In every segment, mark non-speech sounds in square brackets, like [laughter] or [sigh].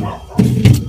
Wow.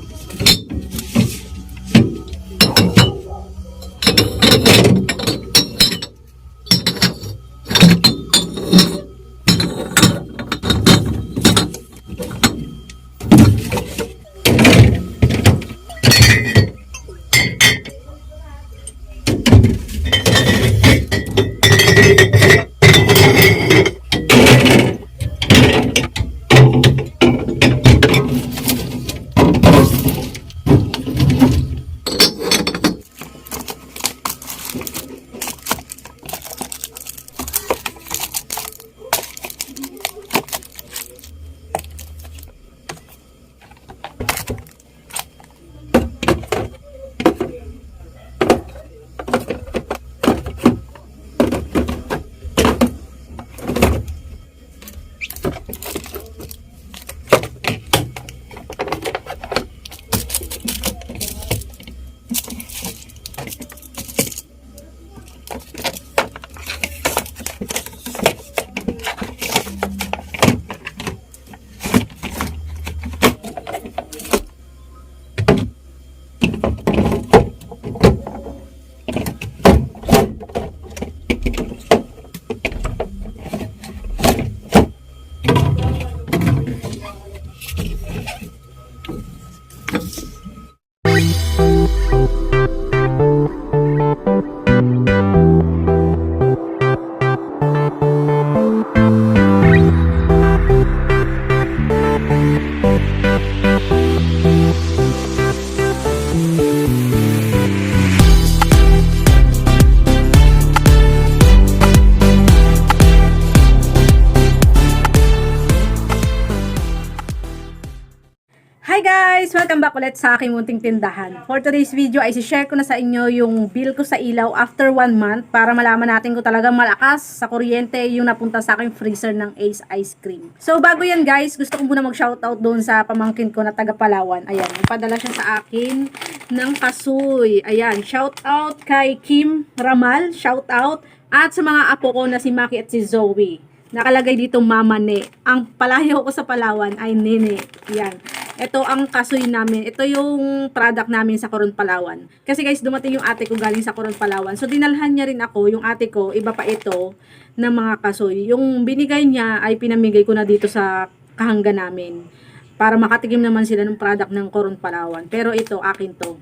Back ulit sa aking munting tindahan. For today's video ay share ko na sa inyo yung bill ko sa ilaw after one month para malaman natin kung talagang malakas sa kuryente yung napunta sa aking freezer ng Ace Ice Cream. So bago yan guys, gusto ko muna mag-shoutout doon sa pamangkin ko na taga Palawan. Ayan, ipadala siya sa akin ng kasoy. Ayan, shoutout kay Kim Ramal, shoutout. At sa mga apo ko na si Maki at si Zoe. Nakalagay dito Mama Ne. Ang palayo ko sa Palawan ay Nene. Yan. Ito ang kasoy namin. Ito yung product namin sa Coron Palawan. Kasi guys, dumating yung ate ko galing sa Coron Palawan. So, dinalhan niya rin ako. Yung ate ko, iba pa ito ng mga kasoy. Yung binigay niya ay pinamigay ko na dito sa kahangga namin. Para makatikim naman sila ng product ng Coron Palawan. Pero ito, akin to.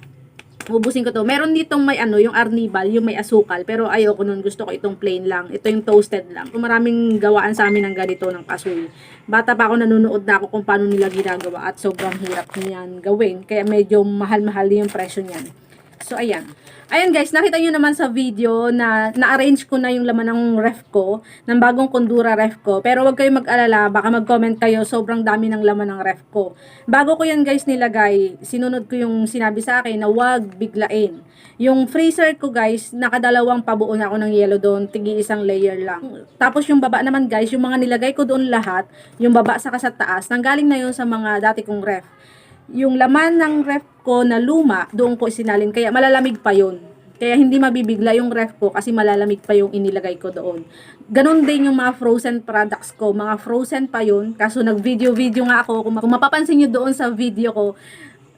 Ubusin ko to. Meron ditong may ano, yung arnibal, yung may asukal. Pero ayoko nun. Gusto ko itong plain lang. Ito yung toasted lang. Maraming gawaan sa amin ng ganito ng kasoy. Bata pa ako nanonood na ako kung paano nila ginagawa at sobrang hirap niyan gawin. Kaya medyo mahal-mahal yung presyo niyan. So, ayan. Ayan guys, nakita nyo naman sa video na na-arrange ko na yung laman ng ref ko, ng bagong Kondura ref ko. Pero wag kayong mag-alala, baka mag-comment kayo, sobrang dami ng laman ng ref ko. Bago ko yan guys nilagay, sinunod ko yung sinabi sa akin na wag biglain. Yung freezer ko guys, nakadalawang pabuo na ako ng yellow doon, tigi isang layer lang. Tapos yung baba naman guys, yung mga nilagay ko doon lahat, yung baba sa sa taas, nanggaling na yun sa mga dati kong ref yung laman ng ref ko na luma, doon ko isinalin. Kaya malalamig pa yun. Kaya hindi mabibigla yung ref ko kasi malalamig pa yung inilagay ko doon. Ganon din yung mga frozen products ko. Mga frozen pa yun. Kaso nag-video-video nga ako. Kung mapapansin nyo doon sa video ko,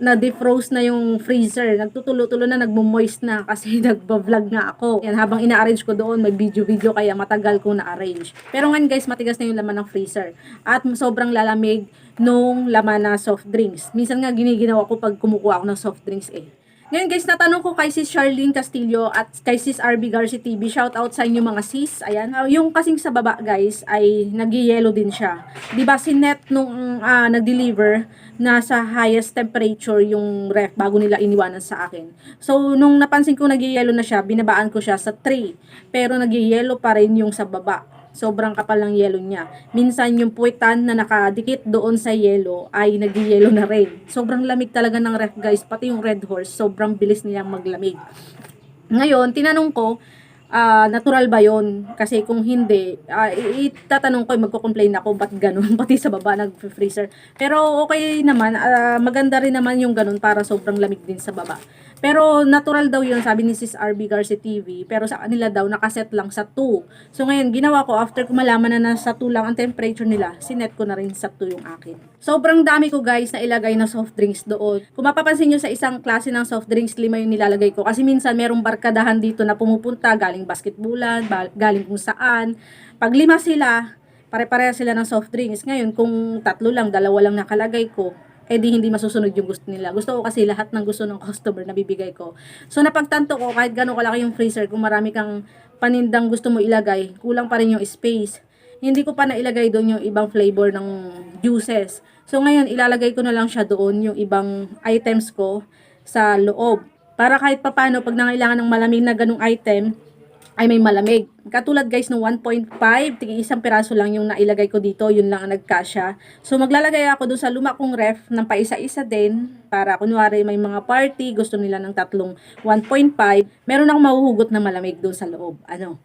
na defrost na yung freezer. Nagtutulo-tulo na, nagmo-moist na kasi [laughs] nagba-vlog nga ako. Yan, habang ina-arrange ko doon, may video-video kaya matagal ko na-arrange. Pero ngayon guys, matigas na yung laman ng freezer. At sobrang lalamig nung laman na soft drinks. Minsan nga giniginawa ko pag kumukuha ako ng soft drinks eh. Ngayon guys, natanong ko kay sis Charlene Castillo at kay sis RB Garcia TV. Shout out sa inyo mga sis. Ayan. Ah, Yung kasing sa baba guys ay nag-yellow din siya. 'Di ba si Net nung ah, nag-deliver nasa highest temperature yung ref bago nila iniwanan sa akin. So nung napansin ko nag-yellow na siya, binabaan ko siya sa 3. Pero nag-yellow pa rin yung sa baba sobrang kapal ng yelo niya. Minsan yung puwitan na nakadikit doon sa yelo ay nag-yelo na rin. Sobrang lamig talaga ng ref guys, pati yung red horse, sobrang bilis niyang maglamig. Ngayon, tinanong ko, ah, natural ba yon Kasi kung hindi, i- itatanong ko, magko-complain ako, ba't ganun? [laughs] Pati sa baba, nag-freezer. Pero okay naman, ah, maganda rin naman yung ganun para sobrang lamig din sa baba. Pero natural daw yun, sabi ni Sis RB Garcia TV. Pero sa kanila daw, nakaset lang sa 2. So ngayon, ginawa ko, after ko malaman na nasa 2 lang ang temperature nila, sinet ko na rin sa 2 yung akin. Sobrang dami ko guys na ilagay na soft drinks doon. Kung mapapansin nyo sa isang klase ng soft drinks, lima yung nilalagay ko. Kasi minsan merong barkadahan dito na pumupunta, galing basketbulan, ba- galing kung saan. Pag lima sila, pare-pareha sila ng soft drinks. Ngayon, kung tatlo lang, dalawa lang nakalagay ko, eh di hindi masusunod yung gusto nila. Gusto ko kasi lahat ng gusto ng customer na bibigay ko. So napagtanto ko, kahit gano'n kalaki yung freezer, kung marami kang panindang gusto mo ilagay, kulang pa rin yung space. Hindi ko pa nailagay doon yung ibang flavor ng juices. So ngayon, ilalagay ko na lang siya doon, yung ibang items ko sa loob. Para kahit papano, pag nangailangan ng malamig na ganong item, ay may malamig. Katulad guys ng 1.5, tingin isang piraso lang yung nailagay ko dito, yun lang ang nagkasya. So maglalagay ako doon sa luma kong ref ng paisa-isa din para kunwari may mga party, gusto nila ng tatlong 1.5, meron akong mahuhugot na malamig doon sa loob. Ano?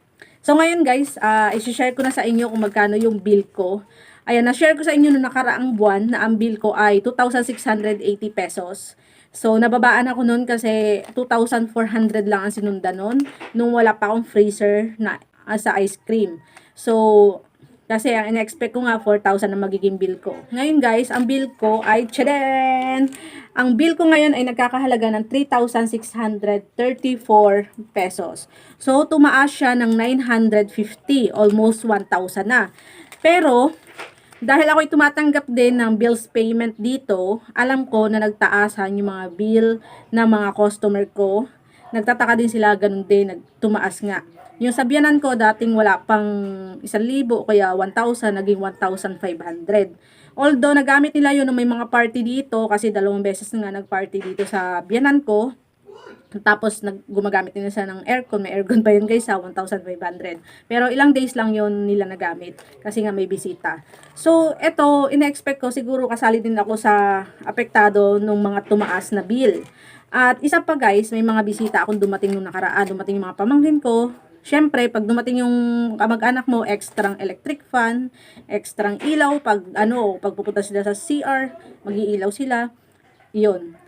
So ngayon guys, uh, i-share ko na sa inyo kung magkano yung bill ko. Ayan, na-share ko sa inyo noong nakaraang buwan na ang bill ko ay 2,680 pesos. So, nababaan ako noon kasi 2,400 lang ang sinundan noon nung wala pa akong freezer na ah, sa ice cream. So, kasi ang in-expect ko nga 4,000 na magiging bill ko. Ngayon guys, ang bill ko ay tchadan! Ang bill ko ngayon ay nagkakahalaga ng 3,634 pesos. So, tumaas siya ng 950, almost 1,000 na. Pero, dahil ako'y tumatanggap din ng bills payment dito, alam ko na nagtaasan yung mga bill ng mga customer ko. Nagtataka din sila, ganun din, nagtumaas nga. Yung sabianan ko, dating wala pang 1,000 kaya 1,000, naging 1,500. Although, nagamit nila yun ng may mga party dito, kasi dalawang beses na nga nag-party dito sa biyanan ko, tapos nag gumagamit din siya ng aircon, may aircon pa yun guys sa 1,500. Pero ilang days lang yun nila nagamit kasi nga may bisita. So, eto, ina-expect ko siguro kasali din ako sa apektado ng mga tumaas na bill. At isa pa guys, may mga bisita akong dumating nung nakaraan, dumating yung mga pamangkin ko. Siyempre, pag dumating yung kamag-anak mo, extrang electric fan, extrang ilaw, pag ano, pag pupunta sila sa CR, mag-iilaw sila. Yun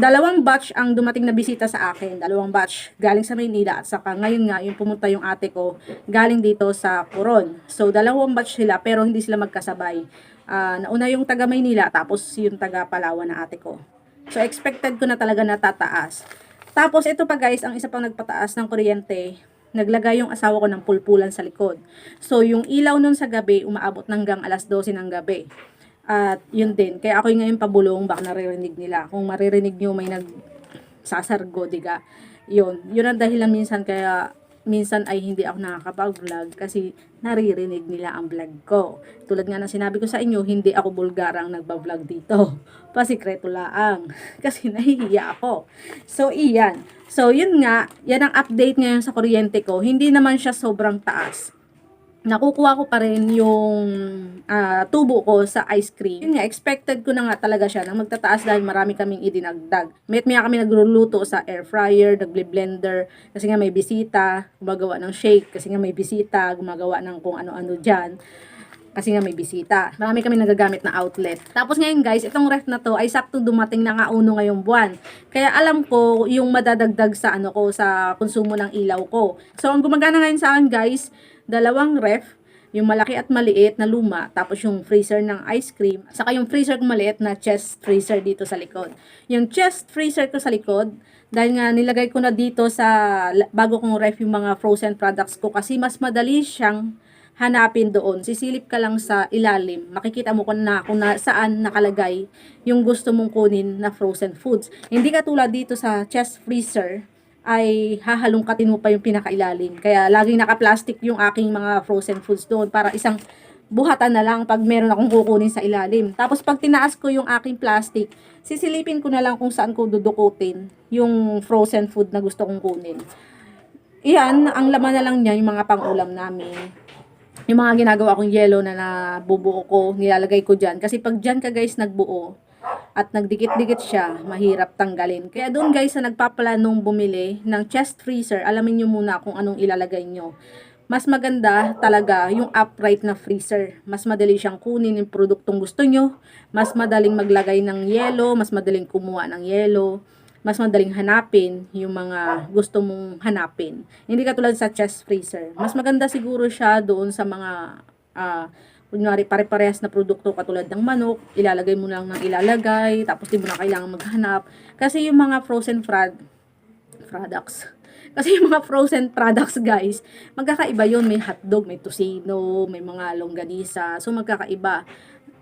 dalawang batch ang dumating na bisita sa akin. Dalawang batch galing sa Maynila at saka ngayon nga yung pumunta yung ate ko galing dito sa Coron. So dalawang batch sila pero hindi sila magkasabay. Ah, nauna yung taga Maynila tapos yung taga Palawan na ate ko. So expected ko na talaga na tataas. Tapos ito pa guys, ang isa pang nagpataas ng kuryente, naglagay yung asawa ko ng pulpulan sa likod. So yung ilaw nun sa gabi umaabot hanggang alas 12 ng gabi. At yun din, kaya ako ngayon pabulong, baka naririnig nila. Kung maririnig nyo may nag sasargo, diga. Yun, yun ang dahilan minsan kaya minsan ay hindi ako nakakapag-vlog kasi naririnig nila ang vlog ko. Tulad nga ng sinabi ko sa inyo, hindi ako bulgarang nagba-vlog dito. [laughs] Pasikreto laang. [laughs] Kasi nahihiya ako. So, iyan. So, yun nga, yan ang update ngayon sa kuryente ko. Hindi naman siya sobrang taas nakukuha ko pa rin yung ah, tubo ko sa ice cream. Yun nga, expected ko na nga talaga siya na magtataas dahil marami kaming idinagdag. May maya kami nagluluto sa air fryer, nagble-blender, kasi nga may bisita, gumagawa ng shake, kasi nga may bisita, gumagawa ng kung ano-ano dyan kasi nga may bisita. Marami kami nagagamit na outlet. Tapos ngayon guys, itong ref na to ay sakto dumating na nga uno ngayong buwan. Kaya alam ko yung madadagdag sa ano ko sa konsumo ng ilaw ko. So ang gumagana ngayon sa akin guys, dalawang ref, yung malaki at maliit na luma, tapos yung freezer ng ice cream, saka yung freezer ko maliit na chest freezer dito sa likod. Yung chest freezer ko sa likod, dahil nga nilagay ko na dito sa bago kong ref yung mga frozen products ko kasi mas madali siyang hanapin doon. Sisilip ka lang sa ilalim. Makikita mo kung na kung na, saan nakalagay yung gusto mong kunin na frozen foods. Hindi katulad dito sa chest freezer ay hahalongkatin mo pa yung pinakailalim. Kaya laging naka-plastic yung aking mga frozen foods doon para isang buhatan na lang pag meron akong kukunin sa ilalim. Tapos pag tinaas ko yung aking plastic, sisilipin ko na lang kung saan ko dudukutin yung frozen food na gusto kong kunin. Iyan, ang laman na lang niya yung mga pang-ulam namin yung mga ginagawa kong yellow na nabubuo ko, nilalagay ko dyan. Kasi pag dyan ka guys nagbuo, at nagdikit-dikit siya, mahirap tanggalin. Kaya doon guys sa nagpaplanong bumili ng chest freezer, alamin nyo muna kung anong ilalagay nyo. Mas maganda talaga yung upright na freezer. Mas madali siyang kunin yung produktong gusto nyo. Mas madaling maglagay ng yelo, mas madaling kumuha ng yelo mas madaling hanapin yung mga gusto mong hanapin. Hindi katulad sa chest freezer. Mas maganda siguro siya doon sa mga ah kunyari pare-parehas na produkto katulad ng manok, ilalagay mo lang ng ilalagay, tapos di mo na kailangan maghanap. Kasi yung mga frozen frad, products, [laughs] kasi yung mga frozen products guys, magkakaiba yun. May hotdog, may tosino, may mga longganisa. So magkakaiba.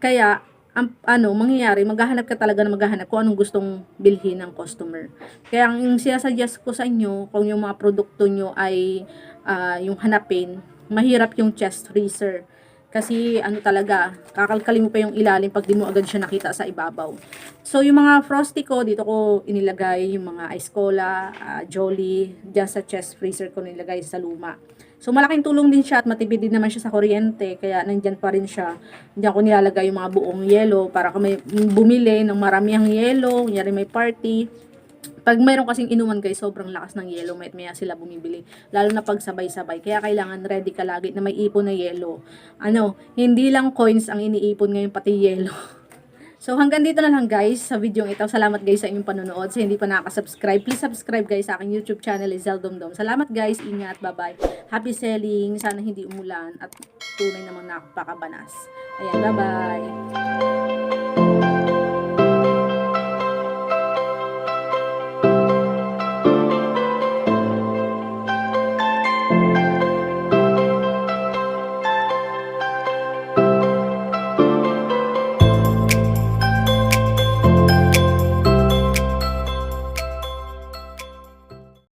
Kaya ang ano, mangyayari, maghahanap ka talaga na maghahanap kung anong gustong bilhin ng customer. Kaya ang sinasuggest ko sa inyo, kung yung mga produkto nyo ay ah, yung hanapin, mahirap yung chest freezer. Kasi ano talaga, kakalkalin mo pa yung ilalim pag di mo agad siya nakita sa ibabaw. So yung mga frosty ko, dito ko inilagay yung mga ice cola, ah, jolly, dyan sa chest freezer ko nilagay sa luma. So malaking tulong din siya at matipid din naman siya sa kuryente kaya nandyan pa rin siya. Diyan ko nilalagay yung mga buong yelo para kung may bumili ng maramihang yelo, kunyari may party. Pag mayroon kasing inuman guys, sobrang lakas ng yelo, may maya sila bumibili. Lalo na pag sabay-sabay. Kaya kailangan ready ka lagi na may ipon na yelo. Ano, hindi lang coins ang iniipon ngayon, pati yelo. [laughs] So hanggang dito na lang guys sa video ito. Salamat guys sa inyong panonood. Sa hindi pa nakaka-subscribe, please subscribe guys sa aking YouTube channel, Lizelle Domdom. Salamat guys, ingat, bye-bye. Happy selling, sana hindi umulan at tunay namang nakapakabanas. Ayan, bye-bye.